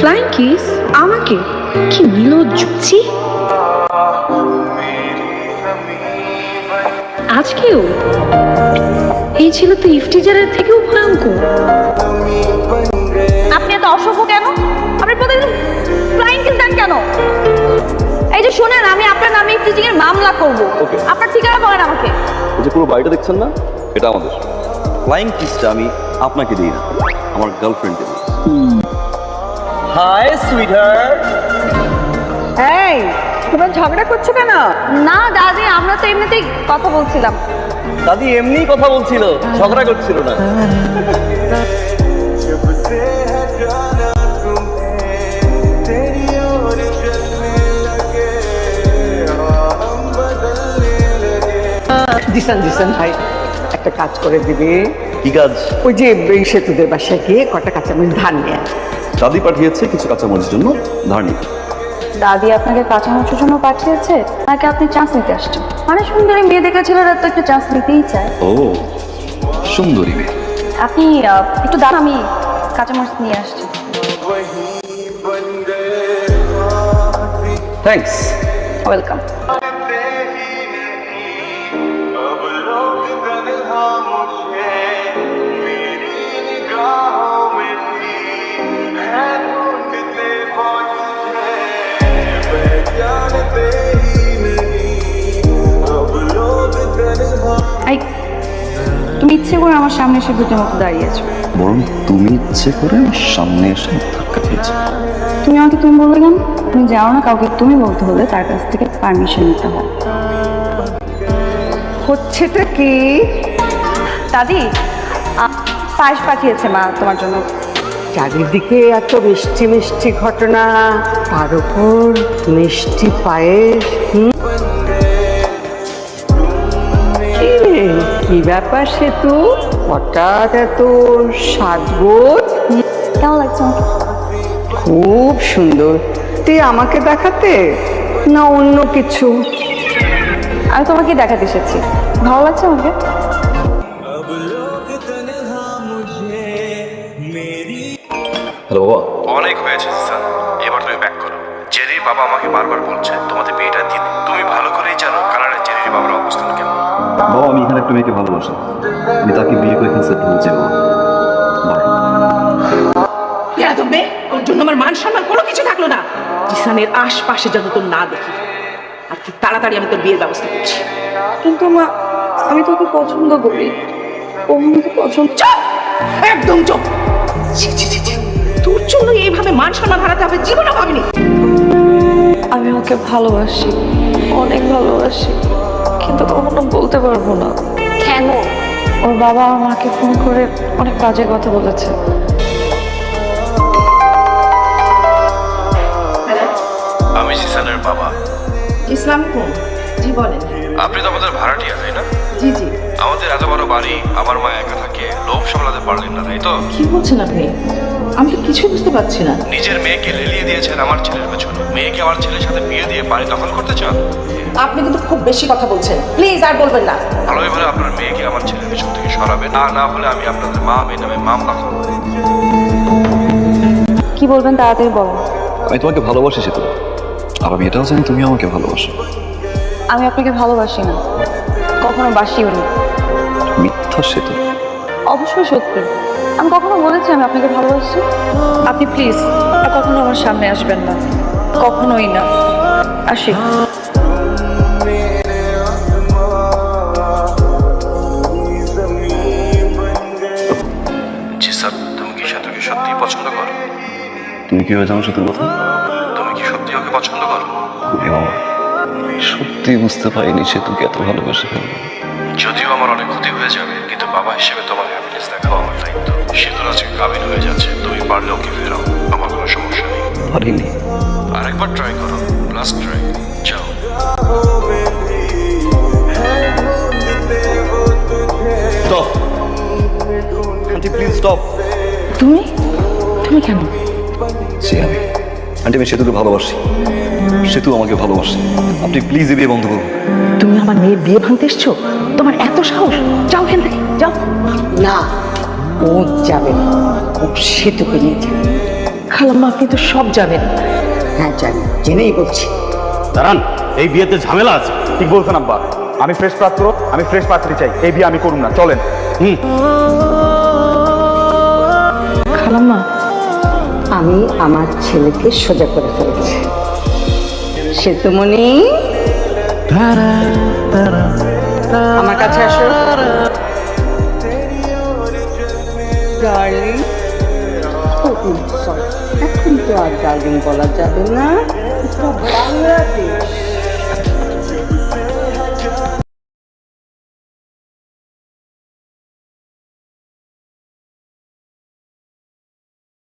Flying kiss আমাকে কি নির্লজ্জ ছি আজকেও? এই ছিল তো ইফটিজারের থেকেও ভয়ঙ্কর। আপনি এত অসভ্য কেন? আপনি প্রতিদিন শোনেন আমি আপনার নামে টিচিং এর মামলা করব। Okay. আপনার ঠিকানা বলেন আমাকে। এই যে পুরো বাড়িটা দেখছেন না এটা আমাদের। ফ্লাইং কিসটা আমি আপনাকে দিই না আমার গার্লফ্রেন্ডকে দিই। হাই সুইটহার্ট এই তোমরা ঝগড়া করছ কেন? না দাদি আমরা তো এমনিতেই কথা বলছিলাম। দাদি এমনি কথা বলছিল ঝগড়া করছিল না। দিশান দিশান ভাই একটা কাজ করে দিবি। কি কাজ? ওই যে এই সেতুদের বাসায় গিয়ে কটা কাঁচামরিচ ধান নিয়ে আয়। দাদি পাঠিয়েছে কিছু কাঁচামরিচের জন্য ধার নিতে দাদি আপনাকে কাঁচামরিচের জন্য পাঠিয়েছে? নাকি আপনি চান্স নিতে আসছেন? মানে সুন্দরী মেয়ে দেখে ছেলেরা তো একটু চান্স নিতেই চায়। ও সুন্দরী মেয়ে। আপনি আহ, একটু দাঁড়ান আমি কাঁচামরিচ নিয়ে আসছি। থ্যাঙ্কস ওয়েলকাম আই তুমি ইচ্ছে করে আমার সামনে এসে দুটো মতো দাঁড়িয়েছো বরং তুমি ইচ্ছে করে সামনে এসে ধাক্কা খেয়েছো। তুমি আমাকে তুমি বললে কেন? তুমি যাও না কাউকে তুমি বলতে হলে তার কাছ থেকে পারমিশন নিতে হয়। হচ্ছেটা কি? দাদি পায়েস পাঠিয়েছে মা তোমার জন্য। চারিদিকে এত মিষ্টি মিষ্টি ঘটনা। তার উপর মিষ্টি পায়েস কি ব্যাপার সেতু? হঠাৎ এত সাজগোজ কেমন লাগছে খুব সুন্দর। তুই আমাকে দেখাতে? না অন্য কিছু? আমি তোমাকে দেখাতে এসেছি। ভালো লাগছে আমাকে? হ্যালো বাবা। অনেক হয়েছে স্যার। এবার তুমি ব্যাক করো। জেরির বাবা আমাকে বারবার বলছে তোমাদের বিয়েটা দিতে তুমি ভালো করেই জানো কানাডার জেরির বাবার অবস্থান কেমন। বাবা আমি এখানে একটা মেয়েকে ভালোবাসি। আমি তাকে বিয়ে করে এখানে সেট হয়েছি বাবা ওর জন্য আমার মান সম্মান কোনো কিছু থাকল না। জিসানের আশপাশে যত তোর না দেখি। আর খুব তাড়াতাড়ি আমি তোর বিয়ের ব্যবস্থা করছি। কিন্তু মা আমি তোকে পছন্দ করি। ও আমাকে পছন্দ চুপ! একদম চুপ! ছি, ছি, ছি, ছি। তোর জন্য এইভাবে মান সম্মান হারাতে হবে জীবনও ভাবিনি। আমি ওকে ভালোবাসি অনেক ভালোবাসি কিন্তু কখনো বলতে পারব না। কেন? ওর বাবা আমাকে ফোন করে অনেক বাজে কথা বলেছে। আমি জিসানের বাবা। ইসলাম কোন জি বলেন। আপনি তো আমাদের ভাড়াটিয়া তাই না? জি জি। আমাদের এত বড় বাড়ি আমার মা একা থাকে লোভ সামলাতে পারলেন না তাই তো? কি বলছেন আপনি? আমি তো কিছুই বুঝতে পারছি না। নিজের মেয়েকে লেলিয়ে দিয়েছেন আমার ছেলের পেছনে। মেয়েকে আমার ছেলের সাথে বিয়ে দিয়ে বাড়ি দখল করতে চান? আপনি কিন্তু খুব বেশি কথা বলছেন। প্লিজ আর বলবেন না। ভালোই ভালো আপনার মেয়েকে আমার ছেলের পেছন থেকে সরাবেন না না হলে আমি আপনাদের মা মেয়ে নামে মামলা করব কি বলবেন তাড়াতাড়ি বলেন। আমি তোমাকে ভালোবাসি সেতু। আর আমি এটাও জানি তুমি আমাকে ভালোবাসো। আমি আপনাকে ভালোবাসি না। কখনো বাসিও না। মিথ্যা সেতু। অবশ্যই সত্যি। আমি কখনো বলেছি আমি আপনাকে ভালোবাসি? আপনি প্লিজ আর কখনো আমার সামনে আসবেন না। কখনোই না। আসি। পছন্দ করো? তুমি কি হয়ে জানো সেতুর কথা? তুমি কি সত্যি ওকে পছন্দ করো? সত্যি বুঝতে পারিনি সেতুকে এত ভালোবাসে ফেলব যদিও আমার অনেক ক্ষতি হয়ে যাবে কিন্তু বাবা হিসেবে তোমার হ্যাপিনেস দেখাও আমার দায়িত্ব। সেতুর আজকে কাবিন হয়ে যাচ্ছে তুমি পারলে ওকে ফেরাও আমার কোনো সমস্যা নেই। পারিনি। আরেকবার ট্রাই করো লাস্ট ট্রাই যাও। স্টপ আন্টি প্লিজ স্টপ তুমি? তুমি কেন? সে আমি আন্টি আমি সেতুকে ভালোবাসি। সেতু আমাকে ভালোবাসে। আপনি প্লিজ বিয়ে বন্ধ করুন। তুমি আমার মেয়ের বিয়ে ভাঙতে এসছো? তোমার এত সাহস? যাও এখান থেকে। যাও। না ও যাবে না। ও সেতুকে নিয়ে যাবে। খালাম্মা আপনি তো সব জানেন। হ্যাঁ জানি। জেনেই বলছি। দাঁড়ান এই বিয়েতে ঝামেলা আছে। ঠিক বলছেন আব্বা। আমি ফ্রেশ পাত্র আমি ফ্রেশ পাত্রী চাই। এই বিয়ে আমি করুন না। চলেন। হুম। আমি আমার ছেলেকে সোজা করে ফেলেছি। সেতুমণি? আমার কাছে আসো। ডার্লিং এখন তো আর ডার্লিং বলা যাবে না। বাংলাদেশ